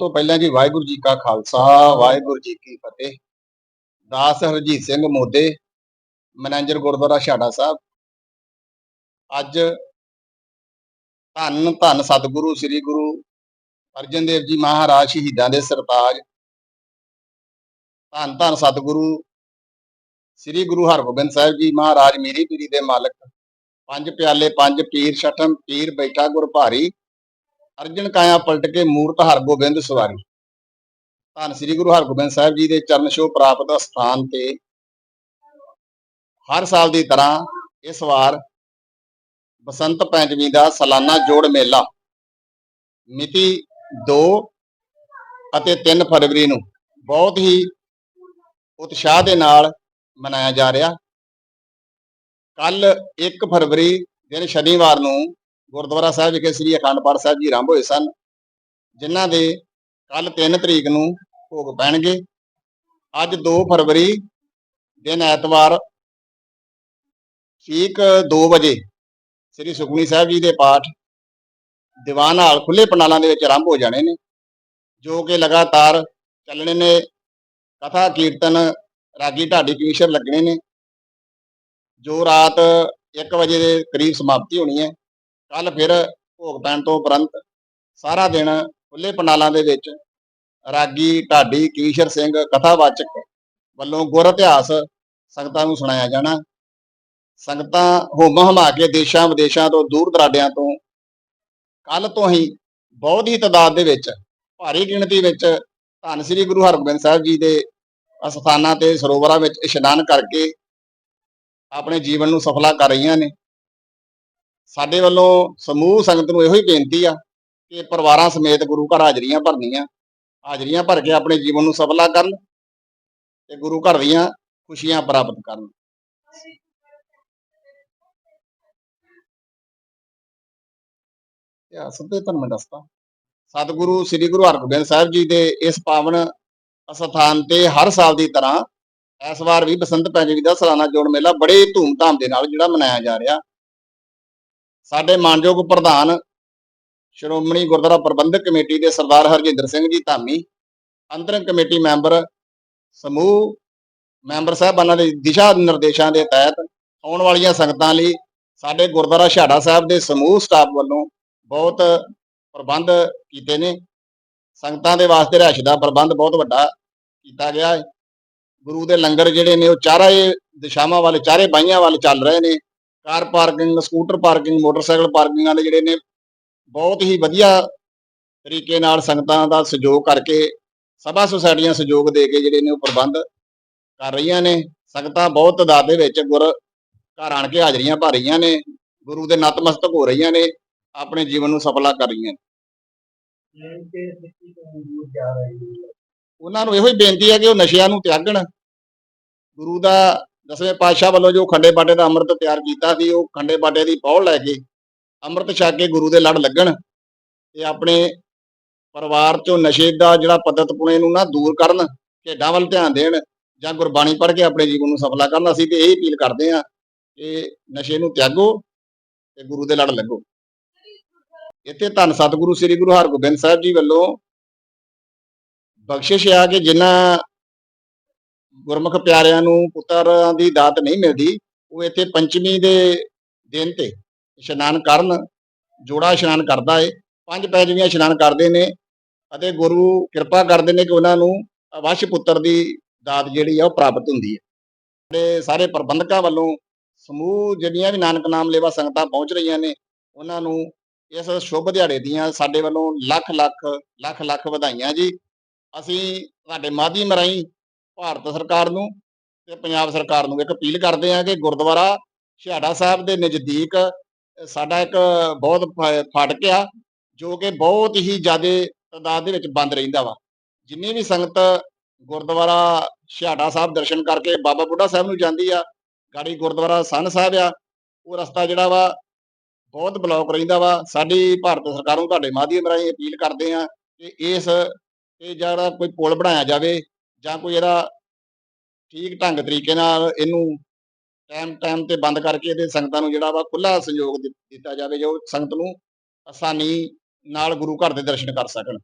ਤੋਂ ਪਹਿਲਾਂ ਜੀ ਵਾਹਿਗੁਰੂ ਜੀ ਕਾ ਖਾਲਸਾ, ਵਾਹਿਗੁਰੂ ਜੀ ਕੀ ਫਤਿਹ। ਦਾਸ ਹਰਜੀਤ ਸਿੰਘ ਮੋਦੇ ਮੈਨੇਜਰ ਗੁਰਦੁਆਰਾ ਛਾੜਾ ਸਾਹਿਬ। ਅੱਜ ਧੰਨ ਧੰਨ ਸਤਿਗੁਰੂ, ਸ੍ਰੀ ਗੁਰੂ ਅਰਜਨ ਦੇਵ ਜੀ ਮਹਾਰਾਜ ਸ਼ਹੀਦਾਂ ਦੇ ਸਰਤਾਜ। ਧੰਨ ਧੰਨ ਸਤਿਗੁਰੂ, ਸ੍ਰੀ ਗੁਰੂ ਹਰਗੋਬਿੰਦ ਸਾਹਿਬ ਜੀ ਮਹਾਰਾਜ, ਮੀਰੀ ਪੀਰੀ ਦੇ ਮਾਲਕ। ਪੰਜ ਪਿਆਲੇ, ਪੰਜ ਪੀਰ, ਛਠਮ ਪੀਰ, ਬੈਠਾ ਗੁਰ ਭਾਰੀ। ਅਰਜਨ ਕਾਇਆ ਪਲਟ ਕੇ ਮੂਰਤ ਹਰਗੋਬਿੰਦ ਸਵਾਰੀ। ਧੰਨ ਸ੍ਰੀ ਗੁਰੂ ਹਰਗੋਬਿੰਦ ਸਾਹਿਬ ਜੀ ਦੇ ਚਰਨ ਛੋਹ ਪ੍ਰਾਪਤ ਸਥਾਨ ਤੇ ਹਰ ਸਾਲ ਦੀ ਤਰ੍ਹਾਂ ਇਸ ਵਾਰ ਬਸੰਤ ਪੰਚਮੀ ਦਾ ਸਾਲਾਨਾ ਜੋੜ ਮੇਲਾ ਮਿਤੀ 2 ਅਤੇ 3 ਫਰਵਰੀ ਨੂੰ ਬਹੁਤ ਹੀ ਉਤਸ਼ਾਹ ਦੇ ਨਾਲ ਮਨਾਇਆ ਜਾ ਰਿਹਾ। ਕੱਲ 1 ਫਰਵਰੀ, ਦਿਨ ਸ਼ਨੀਵਾਰ ਨੂੰ ਗੁਰਦੁਆਰਾ ਸਾਹਿਬ ਵਿਖੇ ਸ੍ਰੀ ਅਖੰਡ ਪਾਠ ਸਾਹਿਬ ਜੀ ਆਰੰਭ ਹੋਏ ਸਨ, ਜਿਨ੍ਹਾਂ ਦੇ ਕੱਲ 3 ਤਰੀਕ ਨੂੰ ਭੋਗ ਪੈਣਗੇ। ਅੱਜ 2 ਫਰਵਰੀ ਦਿਨ ਐਤਵਾਰ ਠੀਕ 2 ਵਜੇ ਸ੍ਰੀ ਸੁਖਮਨੀ ਸਾਹਿਬ ਜੀ ਦੇ ਪਾਠ ਦੀਵਾਨ ਹਾਲ ਖੁੱਲੇ ਪੰਡਾਲਾਂ ਦੇ ਵਿੱਚ ਆਰੰਭ ਹੋ ਜਾਣੇ ਨੇ, ਜੋ ਕਿ ਲਗਾਤਾਰ ਚੱਲਣੇ ਨੇ। ਕਥਾ, ਕੀਰਤਨ, ਰਾਗੀ ਢਾਡੀ ਕਮਿਸ਼ਰ ਲੱਗਣੇ ਨੇ, ਜੋ ਰਾਤ 1 ਵਜੇ ਦੇ ਕਰੀਬ ਸਮਾਪਤੀ ਹੋਣੀ ਹੈ। ਕੱਲ ਫਿਰ ਭੋਗ ਪੈਣ ਤੋਂ ਉਪਰੰਤ ਸਾਰਾ ਦਿਨ ਖੁੱਲੇ ਪੰਡਾਲਾਂ ਦੇ ਵਿੱਚ ਰਾਗੀ, ਢਾਡੀ, ਕੀਸ਼ਰ ਸਿੰਘ, ਕਥਾਵਾਚਕ ਵੱਲੋਂ ਗੁਰ ਇਤਿਹਾਸ ਸੰਗਤਾਂ ਨੂੰ ਸੁਣਾਇਆ ਜਾਣਾ। ਸੰਗਤਾਂ ਹੁਮ ਹਮਾ ਕੇ ਦੇਸ਼ਾਂ ਵਿਦੇਸ਼ਾਂ ਤੋਂ ਦੂਰ ਦਰਾਡਿਆਂ ਤੋਂ ਕੱਲ ਤੋਂ ਹੀ ਬਹੁਤ ਹੀ ਤਾਦਾਦ ਦੇ ਵਿੱਚ ਭਾਰੀ ਗਿਣਤੀ ਵਿੱਚ ਧੰਨ ਸ੍ਰੀ ਗੁਰੂ ਹਰਗੋਬਿੰਦ ਸਾਹਿਬ ਜੀ ਦੇ ਅਸਥਾਨਾਂ ਤੇ ਸਰੋਵਰਾਂ ਵਿੱਚ ਇਸ਼ਨਾਨ ਕਰਕੇ ਆਪਣੇ ਜੀਵਨ ਨੂੰ ਸਫਲਾ ਕਰ ਰਹੀਆਂ ਨੇ। ਸਾਡੇ ਵੱਲੋਂ ਸਮੂਹ ਸੰਗਤ ਨੂੰ ਇਹੋ ਹੀ ਬੇਨਤੀ ਆ ਕਿ ਪਰਿਵਾਰਾਂ ਸਮੇਤ ਗੁਰੂ ਘਰ ਹਾਜ਼ਰੀਆਂ ਭਰਨੀਆਂ, ਹਾਜ਼ਰੀਆਂ ਭਰ ਕੇ ਆਪਣੇ ਜੀਵਨ ਨੂੰ ਸਫਲਾ ਕਰਨ ਤੇ ਗੁਰੂ ਘਰ ਦੀਆਂ ਖੁਸ਼ੀਆਂ ਪ੍ਰਾਪਤ ਕਰਨ। ਇਤਿਹਾਸ ਤੇ ਤੁਹਾਨੂੰ ਮੈਂ ਦੱਸਦਾ, ਸਤਿਗੁਰੂ, ਸ੍ਰੀ ਗੁਰੂ ਹਰਗੋਬਿੰਦ ਸਾਹਿਬ ਜੀ ਦੇ ਇਸ ਪਾਵਨ ਅਸਥਾਨ ਤੇ ਹਰ ਸਾਲ ਦੀ ਤਰ੍ਹਾਂ ਇਸ ਵਾਰ ਵੀ ਬਸੰਤ ਪੰਚਮੀ ਦਾ ਸਾਲਾਨਾ ਜੋੜ ਮੇਲਾ ਬੜੇ ਧੂਮਧਾਮ ਦੇ ਨਾਲ ਜਿਹੜਾ ਮਨਾਇਆ ਜਾ ਰਿਹਾ। ਸਾਡੇ ਮਾਨਯੋਗ ਪ੍ਰਧਾਨ ਸ਼੍ਰੋਮਣੀ ਗੁਰਦੁਆਰਾ ਪ੍ਰਬੰਧਕ ਕਮੇਟੀ ਦੇ ਸਰਦਾਰ ਹਰਜਿੰਦਰ ਸਿੰਘ ਜੀ ਧਾਮੀ, ਅੰਤਰਿਮ ਕਮੇਟੀ ਮੈਂਬਰ ਸਮੂਹ, ਮੈਂਬਰ ਸਾਹਿਬਾਨਾਂ ਦੇ ਦਿਸ਼ਾ ਨਿਰਦੇਸ਼ਾਂ ਦੇ ਤਹਿਤ ਆਉਣ ਵਾਲੀਆਂ ਸੰਗਤਾਂ ਲਈ ਸਾਡੇ ਗੁਰਦੁਆਰਾ ਛਾੜਾ ਸਾਹਿਬ ਦੇ ਸਮੂਹ ਸਟਾਫ ਵੱਲੋਂ ਬਹੁਤ ਪ੍ਰਬੰਧ ਕੀਤੇ ਨੇ। ਸੰਗਤਾਂ ਦੇ ਵਾਸਤੇ ਰਹਿਸ਼ ਦਾ ਪ੍ਰਬੰਧ ਬਹੁਤ ਵੱਡਾ ਕੀਤਾ ਗਿਆ ਹੈ। ਗੁਰੂ ਦੇ ਲੰਗਰ ਜਿਹੜੇ ਨੇ ਉਹ ਚਾਰੇ ਦਿਸ਼ਾਵਾਂ ਵੱਲ, ਚਾਰੇ ਬਾਈਆਂ ਵੱਲ ਚੱਲ ਰਹੇ ਨੇ। Car parking scooter parking motorcycle ਪਾਰਕਿੰਗਾਂ ਦੇ ਜਿਹੜੇ ਨੇ ਬਹੁਤ ਹੀ ਵਧੀਆ ਤਰੀਕੇ ਨਾਲ ਸੰਗਤਾਂ ਦਾ ਸਹਿਯੋਗ ਕਰਕੇ ਸਭਾ ਸੁਸਾਇਟੀਆਂ ਸਹਿਯੋਗ ਦੇ ਕੇ ਜਿਹੜੇ ਨੇ ਉਹ ਪ੍ਰਬੰਧ ਕਰ ਰਹੀਆਂ ਨੇ। ਸੰਗਤਾਂ ਬਹੁਤ ਤਾਦਾਦ ਦੇ ਵਿੱਚ ਗੁਰ ਘਰ ਆਣ ਕੇ ਹਾਜ਼ਰੀਆਂ ਭਰ ਰਹੀਆਂ ਨੇ ਗੁਰੂ ਦੇ ਨਤਮਸਤਕ ਹੋ ਰਹੀਆਂ ਨੇ ਆਪਣੇ ਜੀਵਨ ਨੂੰ ਸਫਲਾ ਕਰ ਰਹੀਆਂ ਨੇ। ਉਹਨਾਂ ਨੂੰ ਇਹੋ ਹੀ ਬੇਨਤੀ ਹੈ ਕਿ ਉਹ ਨਸ਼ਿਆਂ ਨੂੰ ਤਿਆਗਣ। ਗੁਰੂ ਦਾ ਦਸਵੇਂ ਪਾਤਸ਼ਾਹ ਵੱਲੋਂ ਜੋ ਖੰਡੇ ਬਾਟੇ ਦਾ ਅੰਮ੍ਰਿਤ ਤਿਆਰ ਕੀਤਾ ਸੀ, ਉਹ ਖੰਡੇ ਬਾਟੇ ਦੀ ਪੌੜ ਲੈ ਕੇ ਅੰਮ੍ਰਿਤ ਛਕ ਕੇ ਗੁਰੂ ਦੇ ਲੜ ਲੱਗਣ ਤੇ ਆਪਣੇ ਪਰਿਵਾਰ ਚੋਂ ਨਸ਼ੇ ਦਾ ਜਿਹੜਾ ਪੱਦਤ ਪੁਣੇ ਨੂੰ ਨਾ ਦੂਰ ਕਰਨ, ਖੇਡਾਂ ਵੱਲ ਧਿਆਨ ਦੇਣ ਜਾਂ ਗੁਰਬਾਣੀ ਪੜ੍ਹ ਕੇ ਆਪਣੇ ਜੀਵਨ ਨੂੰ ਸਫਲਾ ਕਰਨ, ਅਸੀਂ ਤੇ ਇਹ ਅਪੀਲ ਕਰਦੇ ਹਾਂ ਕਿ ਨਸ਼ੇ ਨੂੰ ਤਿਆਗੋ ਤੇ ਗੁਰੂ ਦੇ ਲੜ ਲੱਗੋ। ਇੱਥੇ ਧੰਨ ਸਤਿਗੁਰੂ ਸ੍ਰੀ ਗੁਰੂ ਹਰਗੋਬਿੰਦ ਸਾਹਿਬ ਜੀ ਵੱਲੋਂ ਬਖਸ਼ਿਸ਼ ਆ ਕਿ ਜਿਨ੍ਹਾਂ ਗੁਰਮੁਖ ਪਿਆਰਿਆਂ ਨੂੰ ਪੁੱਤਰਾਂ ਦੀ ਦਾਤ ਨਹੀਂ ਮਿਲਦੀ, ਉਹ ਇੱਥੇ ਪੰਚਮੀ ਦੇ ਦਿਨ ਤੇ ਇਸ਼ਨਾਨ ਕਰਨ, ਜੋੜਾ ਇਸ਼ਨਾਨ ਕਰਦਾ ਏ, ਪੰਜ ਪੈਜਵੀਆਂ ਇਸ਼ਨਾਨ ਕਰਦੇ ਨੇ ਅਤੇ ਗੁਰੂ ਕਿਰਪਾ ਕਰਦੇ ਨੇ ਕਿ ਉਹਨਾਂ ਨੂੰ ਅਵਸ਼ ਪੁੱਤਰ ਦੀ ਦਾਤ ਜਿਹੜੀ ਆ ਉਹ ਪ੍ਰਾਪਤ ਹੁੰਦੀ ਹੈ। ਤੇ ਸਾਰੇ ਪ੍ਰਬੰਧਕਾਂ ਵੱਲੋਂ ਸਮੂਹ ਜਿਹੜੀਆਂ ਵੀ ਨਾਨਕ ਨਾਮ ਲੇਵਾ ਸੰਗਤਾਂ ਪਹੁੰਚ ਰਹੀਆਂ ਨੇ, ਉਹਨਾਂ ਨੂੰ ਇਸ ਸ਼ੁਭ ਦਿਹਾੜੇ ਦੀਆਂ ਸਾਡੇ ਵੱਲੋਂ ਲੱਖ ਲੱਖ ਲੱਖ ਲੱਖ ਵਧਾਈਆਂ ਜੀ। ਅਸੀਂ ਤੁਹਾਡੇ ਮਾਧਿਅਮ ਰਾਹੀਂ ਭਾਰਤ ਸਰਕਾਰ ਨੂੰ ਤੇ ਪੰਜਾਬ ਸਰਕਾਰ ਨੂੰ ਇੱਕ ਅਪੀਲ ਕਰਦੇ ਹਾਂ ਕਿ ਗੁਰਦੁਆਰਾ ਛਿਹਾੜਾ ਸਾਹਿਬ ਦੇ ਨਜ਼ਦੀਕ ਸਾਡਾ ਇੱਕ ਬਹੁਤ ਫ- ਫਾਟਕ ਆ, ਜੋ ਕਿ ਬਹੁਤ ਹੀ ਜ਼ਿਆਦਾ ਤਾਦਾਦ ਦੇ ਵਿੱਚ ਬੰਦ ਰਹਿੰਦਾ ਵਾ। ਜਿੰਨੀ ਵੀ ਸੰਗਤ ਗੁਰਦੁਆਰਾ ਛਿਹਾੜਾ ਸਾਹਿਬ ਦਰਸ਼ਨ ਕਰਕੇ ਬਾਬਾ ਬੁੱਢਾ ਸਾਹਿਬ ਨੂੰ ਜਾਂਦੀ ਆ, ਗਾੜੀ ਗੁਰਦੁਆਰਾ ਸੰਨ ਸਾਹਿਬ ਆ, ਉਹ ਰਸਤਾ ਜਿਹੜਾ ਵਾ ਬਹੁਤ ਬਲੌਕ ਰਹਿੰਦਾ ਵਾ। ਸਾਡੀ ਭਾਰਤ ਸਰਕਾਰ ਨੂੰ ਤੁਹਾਡੇ ਮਾਧਿਅਮ ਰਾਹੀਂ ਅਪੀਲ ਕਰਦੇ ਆ ਕਿ ਇਸ, ਇਹ ਜਿਹੜਾ ਕੋਈ ਪੁਲ ਬਣਾਇਆ ਜਾਵੇ ਜਾਂ ਕੋਈ ਇਹਦਾ ਠੀਕ ਢੰਗ ਤਰੀਕੇ ਨਾਲ ਇਹਨੂੰ ਟਾਈਮ ਟਾਈਮ ਤੇ ਬੰਦ ਕਰਕੇ ਇਹਦੇ ਸੰਗਤਾਂ ਨੂੰ ਜਿਹੜਾ ਵਾ ਖੁੱਲਾ ਸਹਿਯੋਗ ਦਿੱਤਾ ਜਾਵੇ, ਜੋ ਸੰਗਤ ਨੂੰ ਆਸਾਨੀ ਨਾਲ ਗੁਰੂ ਘਰ ਦੇ ਦਰਸ਼ਨ ਕਰ ਸਕਣ।